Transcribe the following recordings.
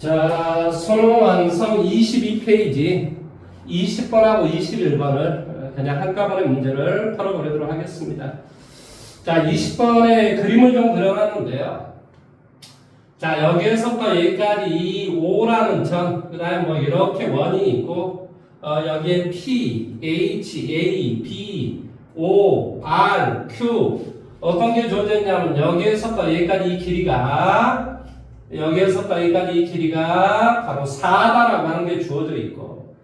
자, 수능 완성 22페이지 20번하고 21번을 그냥 한꺼번에 문제를 풀어보도록 하겠습니다. 자, 20번에 그림을 좀 그려놨는데요. 자, 여기에서부터 여기까지 이 5라는 점, 그 다음에 뭐 이렇게 원이 있고, 어, 여기에 P, H, A, B, O, R, Q. 어떤 게 있냐면 여기에서부터 여기까지 이 길이가 여기에서부터 여기까지 이 길이가 바로 4다라고 하는 게 주어져 있고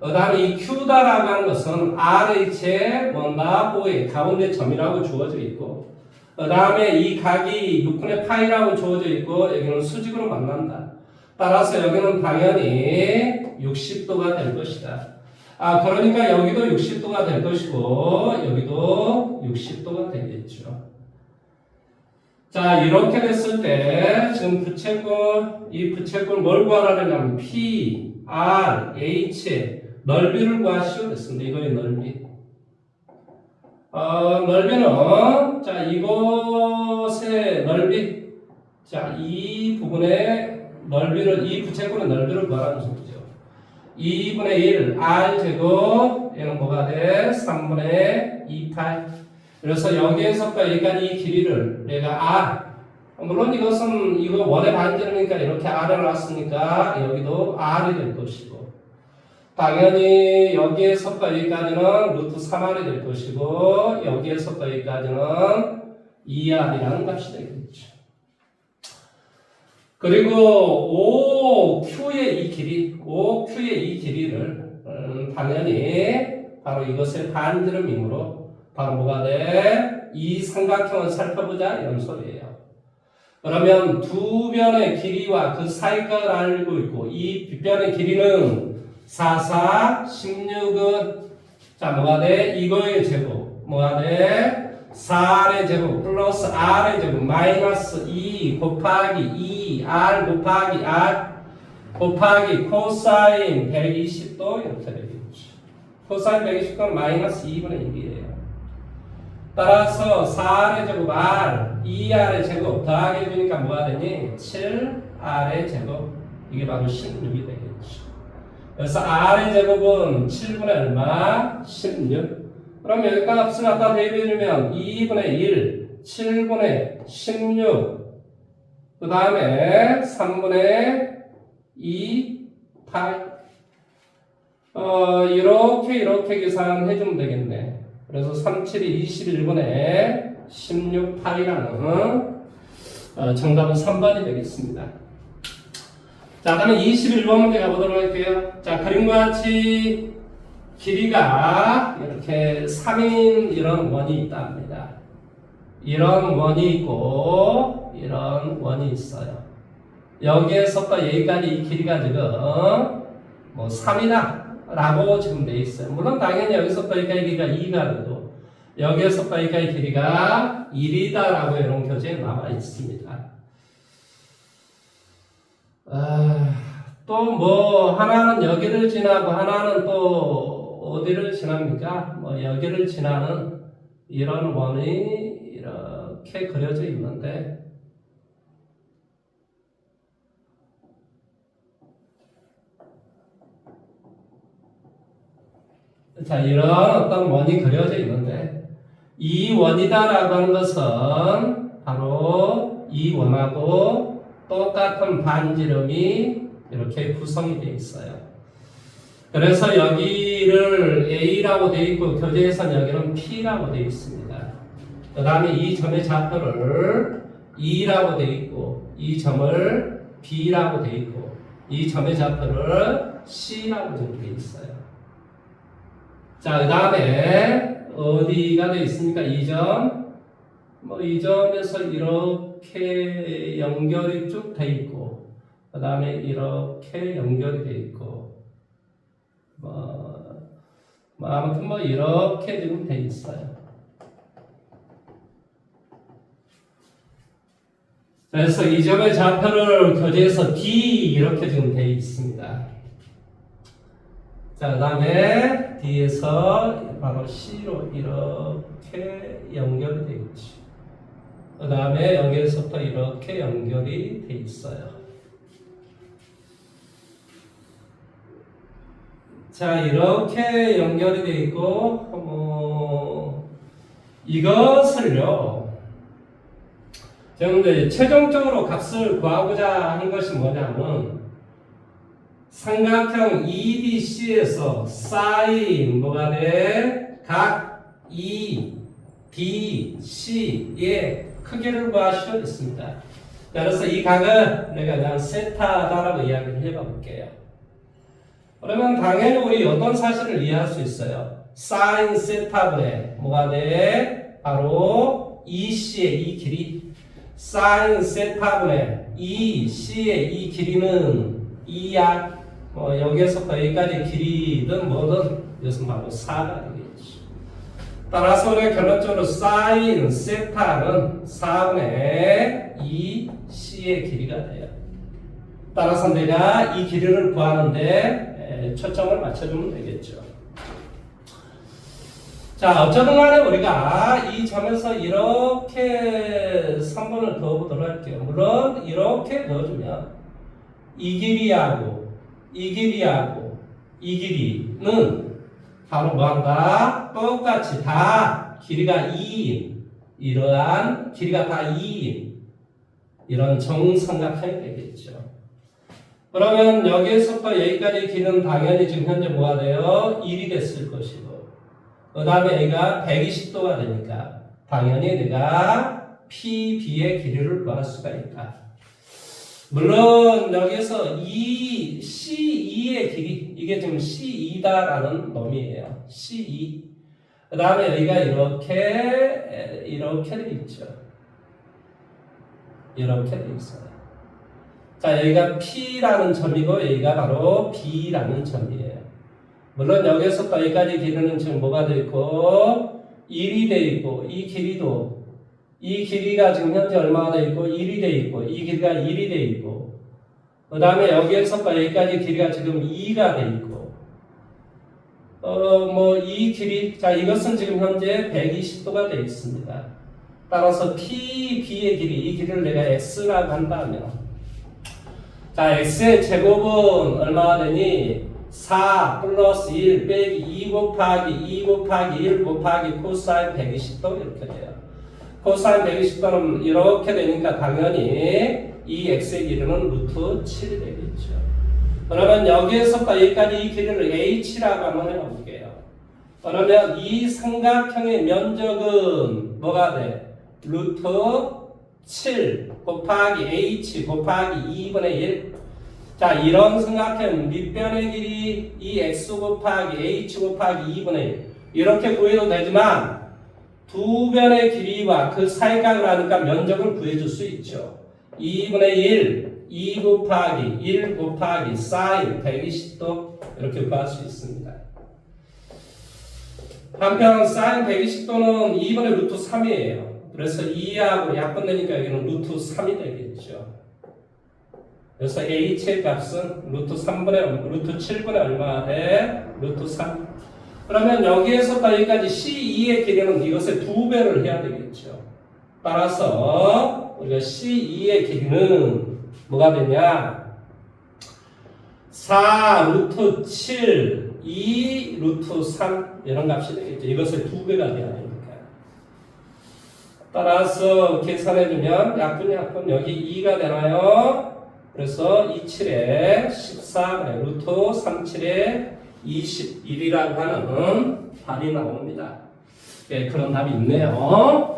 그 다음에 이 Q다라고 하는 것은 RH의 O의 가운데 점이라고 주어져 있고 그 다음에 이 각이 6분의 파이라고 주어져 있고 여기는 수직으로 만난다. 따라서 여기는 당연히 60도가 될 것이다. 아 그러니까 여기도 60도가 될 것이고 여기도 60도가 되겠죠. 자 이렇게 됐을 때 지금 부채꼴 이 부채꼴 뭘 구하라냐면 P, R, H 넓이를 구하시오 됐습니다. 이거의 넓이. 어, 넓이는 자 이곳의 넓이 자 이 부분의 넓이를 이 부채꼴의 넓이를 구하라는 소리죠. 2분의 1 r 제곱 얘는 뭐가 돼? 3분의 28 그래서 여기에서부터 여기까지 이 길이를 내가 r 물론 이것은 이거 원의 반지름이니까 이렇게 r을 놨으니까 여기도 r이 될 것이고 당연히 여기에서부터 여기까지는 루트 3r이 될 것이고 여기에서부터 여기까지는 2r이라는 값이 되겠죠. 그리고 OQ의 이 길이, OQ의 이 길이를 음, 당연히 바로 이것의 반지름이므로 바로 뭐가 돼? 이 삼각형을 살펴보자 이런 소리예요. 그러면 두 변의 길이와 그 사이각을 알고 있고 이 빗변의 길이는 4, 4, 16은 자 뭐가 돼? 이거의 제곱 뭐가 돼? 4R의 제곱 플러스 R의 제곱 마이너스 2 곱하기 2R 곱하기 R 곱하기 코사인 120도 이렇게 되겠죠. 코사인 120도는 마이너스 2분의 1이에요. 따라서 4R의 제곱 R, 2R의 제곱 더하기 해주니까 뭐가 되니? 7R의 제곱 이게 바로 16이 되겠죠. 그래서 R의 제곱은 7분의 얼마? 16 그럼 여기 값을 갖다 대입해주면 2분의 1, 7분의 16, 그 다음에 3분의 2, 8. 어, 이렇게, 이렇게 계산해주면 되겠네. 그래서 37이 21분의 16, 8이라는 어, 정답은 3번이 되겠습니다. 자, 그러면 21번 문제 가보도록 할게요. 자, 그림과 같이 길이가 이렇게 3인 이런 원이 있다 합니다. 이런 원이 있고 이런 원이 있어요. 여기에서부터 여기까지 이 길이가 지금 뭐 3이다 라고 지금 돼 있어요. 물론 당연히 여기서부터 여기까지 길이가 2가 되고 여기에서부터 여기까지 길이가 1이다 라고 이런 교재에 나와 있습니다. 아, 또뭐 하나는 여기를 지나고 하나는 또 어디를 지납니까? 뭐 여기를 지나는 이런 원이 이렇게 그려져 있는데 자 이런 어떤 원이 그려져 있는데 이 원이다라고 하는 것은 바로 이 원하고 똑같은 반지름이 이렇게 구성이 되어 있어요. 그래서 여기를 A라고 되어 있고 교재에서는 여기는 P라고 되어 있습니다. 그 다음에 이 점의 좌표를 E라고 되어 있고 이 점을 B라고 되어 있고 이 점의 좌표를 C라고 되어 있어요. 자, 그 다음에 어디가 되어 있습니까? 이 점. 뭐이 점에서 이렇게 연결이 쭉 돼 있고 그 다음에 이렇게 연결이 돼 있고 뭐, 뭐 아무튼 뭐 이렇게 지금 돼 있어요. 그래서 이 점의 좌표를 교재에서 D 이렇게 지금 돼 있습니다. 자, 그 다음에 뒤에서 바로 C로 이렇게 연결이 되어 있지. 그 다음에 여기에서부터 이렇게 연결이 되어 있어요. 자, 이렇게 연결이 되어 있고, 어, 이것을요, 여러분들 최종적으로 값을 구하고자 하는 것이 뭐냐면, 삼각형 EDC에서 사인 뭐가 돼? 각 E, D, C의 크기를 구하시오 있습니다. 그래서 이 각은 내가 그냥 세타다라고 이야기를 해봐 볼게요. 그러면 당연히 우리 어떤 사실을 이해할 수 있어요? 사인 세타분의 뭐가 돼? 바로 EC의 이 길이 사인 세타분의 EC의 이 길이는 2야 뭐 여기에서부터 여기까지 길이든 뭐든 이것은 바로 4가 되겠죠. 따라서 우리가 결론적으로 사인 세타는 4분의 2 C의 길이가 돼요. 따라서 내가 이 길이를 구하는데 에, 초점을 맞춰주면 되겠죠. 자, 어쩌든 간에 우리가 이 점에서 이렇게 3번을 그어보도록 할게요. 물론 이렇게 그어주면 이 길이하고 이 길이하고 이 길이는 바로 뭐한다? 똑같이 다 길이가 2인 이러한 길이가 다 2인 이런 정삼각형이 되겠죠. 그러면 여기에서부터 여기까지 길이는 당연히 지금 현재 뭐가 돼요? 1이 됐을 것이고 그 다음에 여기가 120도가 되니까 당연히 내가 PB의 길이를 구할 수가 있다. 물론 여기서 이 C2의 길이 이게 지금 C2다라는 놈이에요. C2. 그 다음에 여기가 이렇게 이렇게 돼 있죠. 이렇게 돼 있어요. 자 여기가 P라는 점이고 여기가 바로 B라는 점이에요. 물론 여기서부터 여기까지 길이는 지금 뭐가 돼 있고 1이 돼 있고 이 길이도 이 길이가 지금 현재 얼마가 돼 있고 1이 돼 있고 이 길이가 1이 돼 있고 그 다음에 여기에서부터 여기까지 길이가 지금 2가 돼 있고 어 뭐 이 길이 자 이것은 지금 현재 120도가 돼 있습니다. 따라서 P, B의 길이 이 길이를 내가 X라고 한다면 자 X의 제곱은 얼마가 되니 4 플러스 1 빼기 2 곱하기 2 곱하기 1 곱하기 코사인 120도 이렇게 돼요. 코사인 120도는 이렇게 되니까 당연히 이 x의 길이는 루트 7이 되겠죠. 그러면 여기에서부터 여기까지 이 길이를 h라고 한번 해볼게요. 그러면 이 삼각형의 면적은 뭐가 돼? 루트 7 곱하기 h 곱하기 2분의 1 자, 이런 삼각형 밑변의 길이 이 x 곱하기 h 곱하기 2분의 1 이렇게 구해도 되지만 두 변의 길이와 그 사이각을 하니까 면적을 구해줄 수 있죠. 2분의 1, 2 곱하기 1 곱하기 사인 120도 이렇게 구할 수 있습니다. 한편 사인 120도는 2분의 루트 3이에요. 그래서 2하고 약분되니까 여기는 루트 3이 되겠죠. 그래서 h의 값은 루트 3분의 루트 7분의 얼마 돼? 루트 3. 그러면 여기에서부터 여기까지 C2의 길이는 이것의 두 배를 해야 되겠죠. 따라서 우리가 C2의 길이는 뭐가 되냐? 4 루트 7, 2 루트 3 이런 값이 되겠죠. 이것의 두 배가 돼야 되니까. 따라서 계산해주면 약분 약분 여기 2가 되나요? 그래서 27에 14, 루트 37에 21이라고 하는 답이 나옵니다. 예, 그런 답이 있네요.